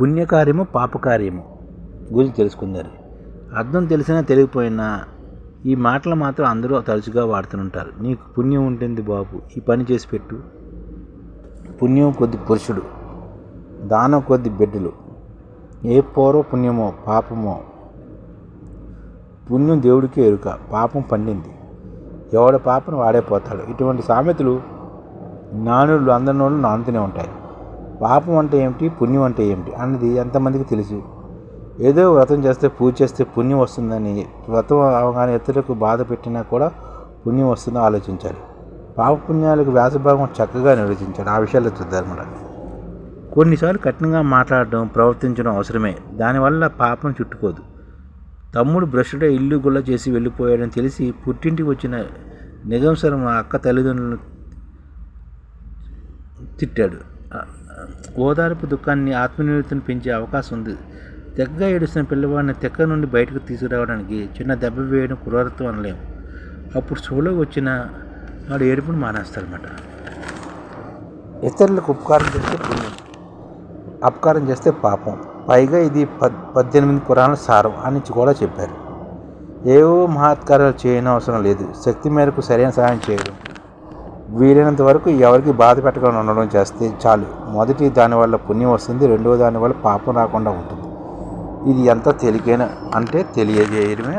పుణ్యకార్యము పాపకార్యము. గురించి తెలుసుకుందారు. అర్థం తెలిసినా తెలియకపోయినా ఈ మాటలు మాత్రం అందరూ తరచుగా వాడుతుంటారు. నీకు పుణ్యం ఉంటుంది బాబు ఈ పని చేసి పెట్టు. పుణ్యం కొద్ది పురుషుడు దానం కొద్ది బిడ్డలు. ఏ పోరో పుణ్యమో పాపమో. పుణ్యం దేవుడికి ఎరుక పాపం పండింది. ఎవడ పాపను వాడే పోతాడు. ఇటువంటి సామెతలు నానులు అందరినోళ్ళు నానుతూనే ఉంటాయి. పాపం అంటే ఏమిటి? పుణ్యం అంటే ఏమిటి? అన్నది ఎంతమందికి తెలుసు. ఏదో వ్రతం చేస్తే పూజ చేస్తే పుణ్యం వస్తుందని వ్రతం అవగానే ఇతరులకు బాధ పెట్టినా కూడా పుణ్యం వస్తుందో ఆలోచించాలి. పాపపుణ్యాలకు వ్యాసభాగం చక్కగా నిర్వచించాడు. ఆ విషయాల్లో చూద్దామన్నమాట కొన్నిసార్లు కఠినంగా మాట్లాడడం ప్రవర్తించడం అవసరమే. దానివల్ల పాపం చుట్టుకోదు. తమ్ముడు బ్రష్డే ఇల్లు గుల్ల చేసి వెళ్ళిపోయాడని తెలిసి పుట్టింటికి వచ్చిన నిగంసరం మా అక్క తల్లిదండ్రులను తిట్టాడు. ఓదార్పు దుఃఖాన్ని ఆత్మనిర్వృతిని పెంచే అవకాశం ఉంది. తెగ్గగా ఏడుస్తున్న పిల్లవాడిని తెక్క నుండి బయటకు తీసుకురావడానికి చిన్న దెబ్బ వేయడం క్రూరత్వం అనలేము అప్పుడు సోలో వచ్చిన వాడు ఏడుపును మానేస్తారన్నమాట ఇతరులకు ఉపకారం చేస్తే పుణ్యం. అపకారం చేస్తే పాపం. పైగా ఇది పద్ పద్దెనిమిది కురాల సారం అని కూడా చెప్పారు. ఏవో మహాత్కారాలు చేయని అవసరం లేదు. శక్తి మేరకు సరైన సహాయం చేయడం. వీలైనంత వరకు ఎవరికి బాధ పెట్టకుండా ఉండడం చేస్తే చాలు. మొదటి దానివల్ల పుణ్యం వస్తుంది రెండవ దానివల్ల పాపం రాకుండా ఉంటుంది. ఇది ఎంత తేలికైన అంటే తెలియజేయడమే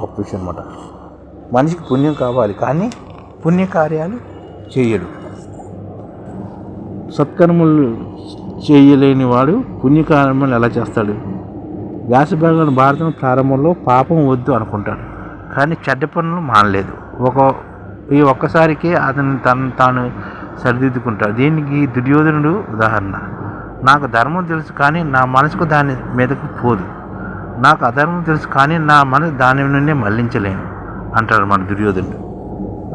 గొప్ప విషయం అనమాట మనిషికి పుణ్యం కావాలి కానీ పుణ్యకార్యాలు చేయడు. సత్కర్మలు చేయలేని వాడు పుణ్యకర్మలు ఎలా చేస్తాడు? వ్యాసభాగం భారతం ప్రారంభంలో పాపం వద్దు అనుకుంటాడు. కానీ చెడ్డ పనులు మానలేదు. ఒక ఈ ఒక్కసారికి అతను తను తాను సరిదిద్దుకుంటాడు. దీనికి దుర్యోధనుడు ఉదాహరణ. నాకు ధర్మం తెలుసు కానీ నా మనసుకు దాని మీదకు పోదు. నాకు అధర్మం తెలుసు కానీ నా మనసు దాని నుండి మళ్ళించలేను అంటాడు మన దుర్యోధనుడు.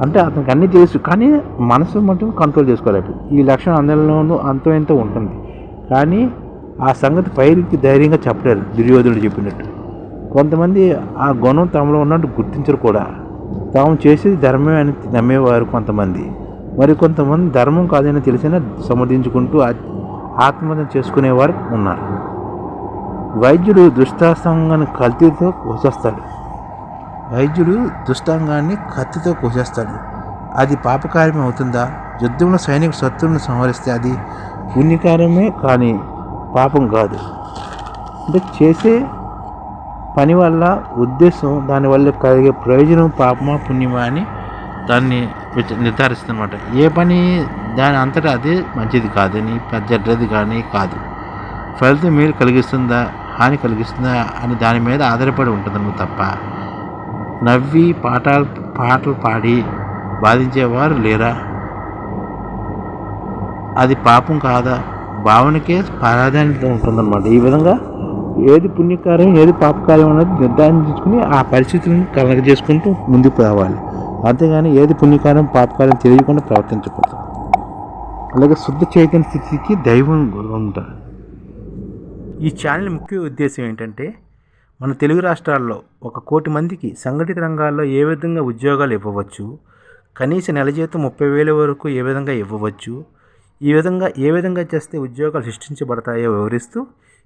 అంటే అతనికి అన్నీ తెలుసు కానీ మనసు మటుకు కంట్రోల్ చేసుకోలేదు ఈ లక్షణం అందరిలోనూ అంతో ఎంతో ఉంటుంది. కానీ ఆ సంగతి పైకి ధైర్యంగా చెప్పలేరు దుర్యోధనుడు చెప్పినట్టు. కొంతమంది ఆ గుణం తమలో ఉన్నట్టు గుర్తించరు కూడా. తాము చేసేది ధర్మమే అని నమ్మేవారు కొంతమంది. మరి కొంతమంది ధర్మం కాదని తెలిసినా సమర్థించుకుంటూ ఆత్మహత్య చేసుకునేవారు ఉన్నారు. వైద్యుడు దుష్టాసంగాన్ని కల్తీతో కోసేస్తాడు. వైద్యుడు దుష్టాంగాన్ని కత్తితో కోసేస్తాడు. అది పాపకార్యం అవుతుందా? యుద్ధంలో సైనిక శత్రువులను సంహరిస్తే అది పుణ్యకార్యమే కానీ పాపం కాదు. అంటే చేసే పని వల్ల ఉద్దేశం దానివల్ల కలిగే ప్రయోజనం పాపమా పుణ్యమా అని దాన్ని నిర్ధారిస్తుందన్నమాట. ఏ పని దాని అంతటా అదే మంచిది కాదని చెడ్డది కానీ కాదు. ఫలితం మీరు కలిగిస్తుందా హాని కలిగిస్తుందా అని దాని మీద ఆధారపడి ఉంటుందన్నమాట తప్ప నవ్వి పాటలు పాటలు పాడి బాధించేవారు లేరా? అది పాపం కాదా? భావనకే ప్రాధాన్యత ఉంటుందన్నమాట. ఈ విధంగా ఏది పుణ్యకార్యం ఏది పాపకార్యం అనేది నిర్ధారించుకుని ఆ పరిస్థితులను కలగజేసుకుంటూ ముందుకు రావాలి. అంతేగాని ఏది పుణ్యకార్యం పాపకార్యం తెలియకుండా ప్రవర్తించకూడదు. అలాగే శుద్ధ చైతన్య స్థితికి దైవం ఉంటారు ఈ ఛానల్ ముఖ్య ఉద్దేశం ఏంటంటే మన తెలుగు రాష్ట్రాల్లో ఒక కోటి మందికి సంఘటిత రంగాల్లో ఏ విధంగా ఉద్యోగాలు ఇవ్వవచ్చు కనీస నెల జీతం ముప్పై వేల వరకు ఏ విధంగా ఇవ్వవచ్చు ఈ విధంగా ఏ విధంగా చేస్తే ఉద్యోగాలు సృష్టించబడతాయో వివరిస్తూ